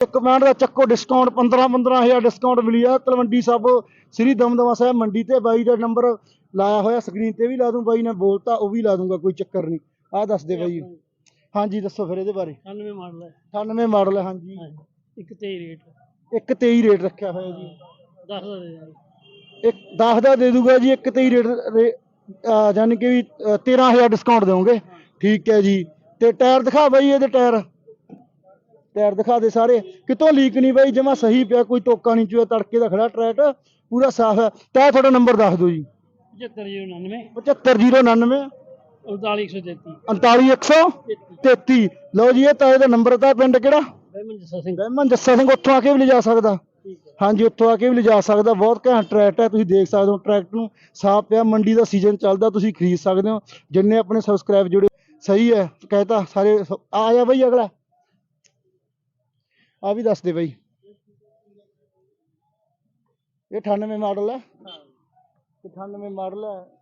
ਇੱਕ ਮਿੰਟ ਦਾ ਚੱਕੋ discount 15 15000 discount ਮਿਲੀ ਆ। ਤਲਵੰਡੀ ਸਾਬੋ ਸ੍ਰੀ ਦਮਦਮਾ ਸਾਹਿਬ ਮੰਡੀ ਤੇ ਬਾਈ ਦਾ ਨੰਬਰ ਲਾਇਆ ਹੋਇਆ ਸਕਰੀਨ ਤੇ ਵੀ ਲਾ ਦੂੰ ਬਾਈ ਨੇ ਬੋਲਤਾ ਉਹ ਵੀ ਲਾ ਦੂੰਗਾ ਕੋਈ ਚੱਕਰ ਨਹੀਂ। ਆਹ ਦੱਸ ਦੇ ਬਾਈ। ਹਾਂਜੀ ਦੱਸੋ ਫਿਰ ਇਹਦੇ ਬਾਰੇ। 98 ਮਾਡਲ ਹੈ। 98 ਮਾਡਲ ਹੈ ਹਾਂਜੀ। ਇੱਕ ਤੇ ਰੇਟ ਇੱਕ 23 ਰੇਟ ਰੱਖਿਆ ਹੋਇਆ ਜੀ। 10 ਦਾ ਦੇ ਦਾਂਗੇ ਇੱਕ 10 ਦਾ ਦੇ ਦੂਗਾ ਜੀ ਇੱਕ 23 ਰੇਟ ਯਾਨੀ ਕਿ ਵੀ ਅਹ 13000 ਡਿਸਕਾਊਂਟ ਦੇਵੋਗੇ ਠੀਕ ਹੈ ਜੀ। ਤੇ ਟਾਇਰ ਦਿਖਾ ਬਾਈ ਇਹਦੇ ਟਾਇਰ। ਟਾਇਰ ਦਿਖਾ ਦੇ ਸਾਰੇ। ਕਿਤੋਂ ਲੀਕ ਨਹੀਂ ਬਾਈ ਜਮਾ ਸਹੀ ਪਿਆ ਕੋਈ ਟੋਕਾ ਨਹੀਂ ਚੁਆ ਤੜਕੇ ਦਾ ਖੜਾ ਟਰੈਕ ਪੂਰਾ ਸਾਫ਼ ਹੈ। ਤਾਂ ਤੁਹਾਡਾ ਨੰਬਰ ਦੱਸ ਦਿਓ ਜੀ। 75099 75099 49133 49133 ਲਓ ਜੀ ਇਹ ਤਾਂ ਇਹਦਾ ਨੰਬਰ ਤਾਂ ਪਿੰਡ ਕਿਹੜਾ? ਬੈਮਨ ਜੱਸਾ ਸਿੰਘ। ਰਹਿਮਨ ਜੱਸਾ ਸਿੰਘ ਉੱਥੋਂ ਆ ਕੇ ਵੀ ਲਿਜਾ ਸਕਦਾ। ਹਾਂਜੀ ਉੱਥੋਂ ਆ ਕੇ ਵੀ ਲਿਜਾ ਸਕਦਾ। ਬਹੁਤ ਘੈਂਟ ਟਰੈਕਟ ਹੈ ਤੁਸੀਂ ਦੇਖ ਸਕਦੇ ਹੋ ਟਰੈਕਟ ਨੂੰ ਸਾਫ਼ ਪਿਆ ਮੰਡੀ ਦਾ ਸੀਜ਼ਨ ਚੱਲਦਾ ਤੁਸੀਂ ਖਰੀਦ ਸਕਦੇ ਹੋ। ਜਿੰਨੇ ਆਪਣੇ ਸਬਸਕ੍ਰਾਈਬ ਜੁੜੇ ਸਹੀ ਹੈ ਕਹਿਤਾ ਸਾਰੇ ਆ ਜਾ ਬਈ ਅਗਲਾ। ਆ ਵੀ ਦੱਸ ਦੇ ਬਈ। ਇਹ 98 ਮਾਡਲ ਹੈ। 98 ਮਾਡਲ ਹੈ।